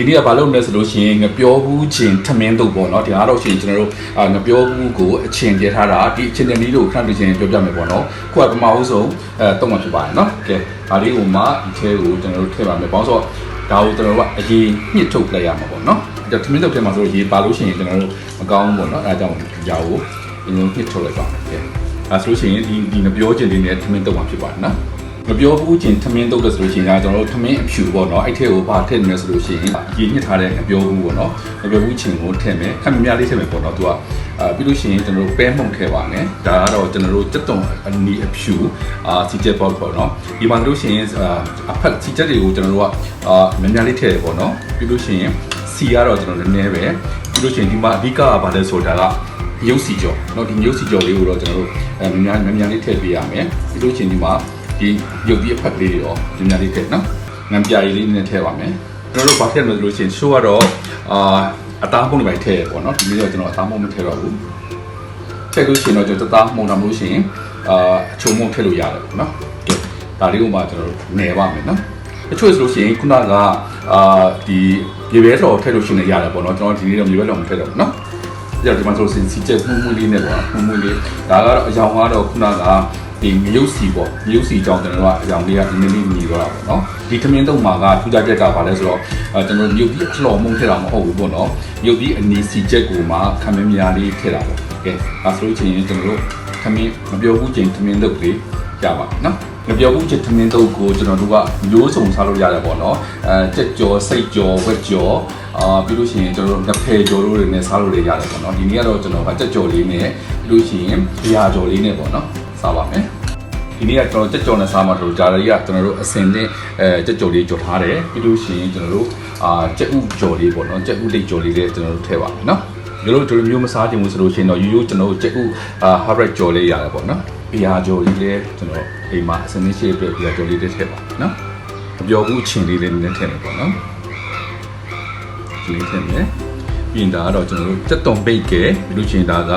ဒီနေ့ကဘာလုပ်လဲဆိုလို့ရှိရင်ငပြောဘူးချင်းထမင်းတုပ်ပေါ့နော်ဒီအားတော့ရှိရင်ကျွန်တော်တို့အာငပြောဘူးကိုအချင်းပြထားတာဒီအချင်းတဲ့နည်းလို့ခဏတစ်ချင်းပြောပြမယ်ပေါ့နော်ခုကပထမဦးဆုံးအဲတုံးမှဖြစ်ပါတယ်နော်ကဲဒါလေးကိုမှဒီထဲကိုကျွန်တော်တို့ထည့်ပါမယ်ပေါင်းဆိုဒါကိုကျွန်တော်တို့ကအရေးညှစ်ထုတ်လိုက်ရမှာပေါ့နော်ဒါထမင်းတုပ်ထဲမှာဆိုရေပါလို့ရှိရင်ကျွန်တော်တို့မကောင်းဘူးပေါ့နော်အဲဒါကြောင့်ဒီကြောကိုအရင်ညှစ်ထုတ်လိုက်ပါမယ်ကဲအဲဆိုလို့ရှိရင်ဒီဒီငပြောချင်းလေးနဲ့ထမင်းတုပ်မှဖြစ်ပါတယ်နော် မပြောဘူးချင်းထမင်းတုတ်တယ်ဆိုလို့ရှိရင်ဒါကျွန်တော်တို့ထမင်းအဖြူပေါ့နော်အဲ့ထဲကိုပါထည့်နေမယ်ဆိုလို့ရှိရင်ရေညှစ်ထားတဲ့မပြောဘူးပေါ့နော်မပြောဘူးချင်းကိုထည့်မယ်ခက်မများလေးထည့်မယ်ပေါ့နော်သူကအာပြီးလို့ရှိရင်ကျွန်တော်တို့ပဲမှုန်ထည့်ပါမယ်ဒါကတော့ကျွန်တော်တို့တက်တုံအနီအဖြူအာစီချက်ပေါ့ပေါ့နော်ဒီမှာလို့ရှိရင်အာအဖက်စီချက်တွေကိုကျွန်တော်တို့ကအာများများလေးထည့်တယ်ပေါ့နော်ပြီးလို့ရှိရင်စီကတော့ကျွန်တော်နည်းနည်းပဲပြီးလို့ရှိရင်ဒီမှာအဓိကကဘာလဲဆိုတာကရုပ်စီကြောเนาะဒီရုပ်စီကြောလေးကိုတော့ကျွန်တော်တို့အဲများများများလေးထည့်ပေးရမယ်ပြီးလို့ရှိရင်ဒီမှာ ဒီရုပ်ဒီအဖက်ကလေးတွေရောဒီများလေးထည့်နော်ငံပြာရည်လေးနဲ့ထည့်ပါမယ်ကျွန်တော်တို့ဘာထည့်လို့လို့ရှိရင်ရှိုးကတော့အာအသားပုံတွေပဲထည့်ရပေါ့နော်ဒီနေ့တော့ကျွန်တော်အသားပုံမထည့်တော့ဘူးထည့်လို့ရှိရင်တော့ကျွန်တော်တသားမှုန်တာမလို့ရှိရင်အာအချုံမုံထည့်လို့ရတယ်ပေါ့နော်ကဲဒါလေးကိုမှကျွန်တော်တို့နယ်ပါမယ်နော်အချို့ဆိုလို့ရှိရင်ခုနကအာဒီရေဘဲတော်ထည့်လို့ရှိရင်ရတယ်ပေါ့နော်ကျွန်တော်ဒီနေ့တော့ရေဘဲတော်မထည့်တော့ဘူးနော်ကြည့်ဒီမှာဆိုစင်စီချက်မှုမှုလေးနဲ့ပေါ့မှုမှုလေးဒါကတော့အယောင်ကတော့ခုနက ဒီမြုပ်စီပေါ့မြုပ်စီကြောင့်ကျွန်တော်တို့ကအယောင်လေးကနည်းနည်းညီသွားတာပေါ့နော်ဒီခမင်းတုံးမှာကထူးခြားချက်ကဘာလဲဆိုတော့အဲကျွန်တော်တို့မြုပ်ပြီးအလှော်မှုထည့်တာမဟုတ်ဘူးပေါ့နော်မြုပ်ပြီးအနီစီချက်ကိုမှခမင်းများလေးထည့်တာပေါ့ကဲဒါဆိုလို့ချင်းကျွန်တော်တို့ခမင်းမပြောဘူးချင်းခမင်းတုပ်လေးရပါနော်မပြောဘူးချင်းခမင်းတုပ်ကိုကျွန်တော်တို့ကမျိုးစုံစားလို့ရတယ်ပေါ့နော်အဲကြက်ကြော်စိတ်ကြော်ဝက်ကြော်အာပြီးလို့ရှိရင်ကျွန်တော်တို့ငဖယ်ကြော်တို့တွေနဲ့စားလို့ရတယ်ပေါ့နော်ဒီနေ့ကတော့ကျွန်တော်ကကြက်ကြော်လေးနဲ့ပြီးလို့ရှိရင်ပြာကြော်လေးနဲ့ပေါ့နော် စားပါမယ်ဒီနေ့ကကျွန်တော်ကြက်ကြော်နဲ့စားမှာတို့ဂျာရီကကျွန်တော်တို့အစင်နဲ့အဲကြက်ကြော်လေးကြော်ထားတယ်ပြီးလို့ရှိရင်ကျွန်တော်တို့အာကြက်ဥကြော်လေးပေါ့နော်ကြက်ဥလိတ်ကြော်လေးလေးကျွန်တော်တို့ထည့်ပါမယ်နော်ဒီလိုတို့မျိုးမစားချင်ဘူးဆိုလို့ရှိရင်တော့ရိုးရိုးကျွန်တော်တို့ကြက်ဥအာဟာဘရက်ကြော်လေးရတယ်ပေါ့နော်ဘီယာကြော်လေးလေးကျွန်တော်အိမ်မှာအစင်နဲ့ရှိအတွက်ဘီယာကြော်လေးလေးထည့်ပါနော်မပြောဘူးအချင်းလေးလေးနည်းနည်းထည့်မယ်ပေါ့နော်ဒီလေးထည့်မယ် ပြီးရင်ဒါကတော့ကျွန်တော်တို့စက်တုံပိတ်ကဲပြီးလို့ရှိရင်ဒါက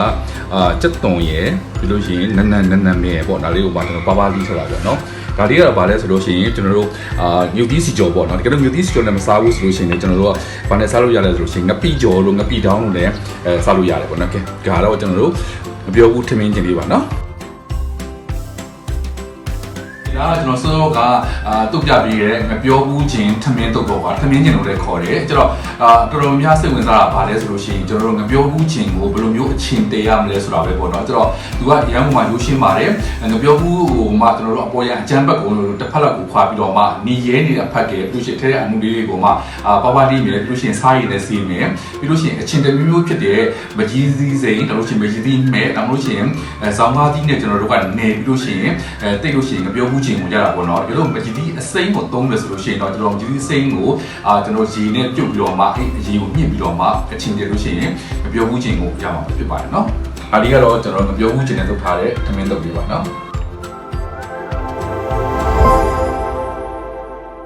အာစက်တုံရယ်ပြီးလို့ရှိရင်နန်းနန်းနန်းနန်းမဲပေါ့ဒါလေးကိုပါကျွန်တော်ပါပါလေးဆိုတာပြောနော်ဒါလေးကတော့ဗာလဲဆိုလို့ရှိရင်ကျွန်တော်တို့အာမြုပ်သီးစီကြော်ပေါ့နော်တကယ်လို့မြုပ်သီးစီကြော်နဲ့မစားဘူးဆိုလို့ရှိရင်ကျွန်တော်တို့ကဗာနဲ့စားလို့ရတယ်ဆိုလို့ရှိရင်ငပိကြော်လို့ငပိတောင်းလို့လည်းအဲစားလို့ရတယ်ပေါ့နော်ကဲဒါတော့ကျွန်တော်တို့မပြောဘူးထမင်းချင်းလေးပါနော် ဒါကကျွန်တော်စောစောကအာတုတ်ပြပြီးရဲမပြောဘူးချင်းထမင်းတုတ်တော့ပါထမင်းချင်းလို့လည်းခေါ်တယ်ကျွန်တော်အာတော်တော်များစိတ်ဝင်စားတာဗာလဲဆိုလို့ရှိရင်ကျွန်တော်တို့ငပြောဘူးချင်းကိုဘယ်လိုမျိုးအချင်းတရမလဲဆိုတာပဲပေါ့နော်ကျွန်တော်သူကရန်ကုန်မှာရိုးရှင်းပါတယ်ငပြောဘူးဟိုမှကျွန်တော်တို့အပေါ်ရအချမ်းဘက်ကိုတစ်ဖက်လောက်ကိုခွာပြီးတော့မှနီရဲနေတဲ့အဖက်ကပြီးလို့ရှိရင်ထဲတဲ့အမှုလေးတွေကိုမှအာပပတီးမြဲပြီးလို့ရှိရင်စားရည်နဲ့စီးမယ်ပြီးလို့ရှိရင်အချင်းတမျိုးမျိုးဖြစ်တဲ့မကြီးစည်းစိမ်ဒါလို့ရှိရင်မကြီးစည်းမဲ့ဒါမှလို့ရှိရင်အဲဇောင်းကားကြီးနဲ့ကျွန်တော်တို့ကနေပြီးလို့ရှိရင်အဲတိတ်လို့ရှိရင်ငပြောဘူးချင်းကိုရတာပေါ့နော်ဒီလိုမကြီးသီးအစိမ့်ကိုသုံးလို့ဆိုလို့ရှိရင်တော့ကျွန်တော်မကြီးသီးစိမ့်ကိုအာကျွန်တော်ရေနဲ့ပြုတ်ပြီးတော့မှအဲ့အရေကိုညှစ်ပြီးတော့မှအချင်းကျလို့ရှိရင်မပြောဘူးချင်းကိုရမှာဖြစ်ပါတယ်နော်။ဒါဒီကတော့ကျွန်တော်မပြောဘူးချင်းနဲ့ထုတ်ထားတဲ့သမင်းတုပ်လေးပါနော်။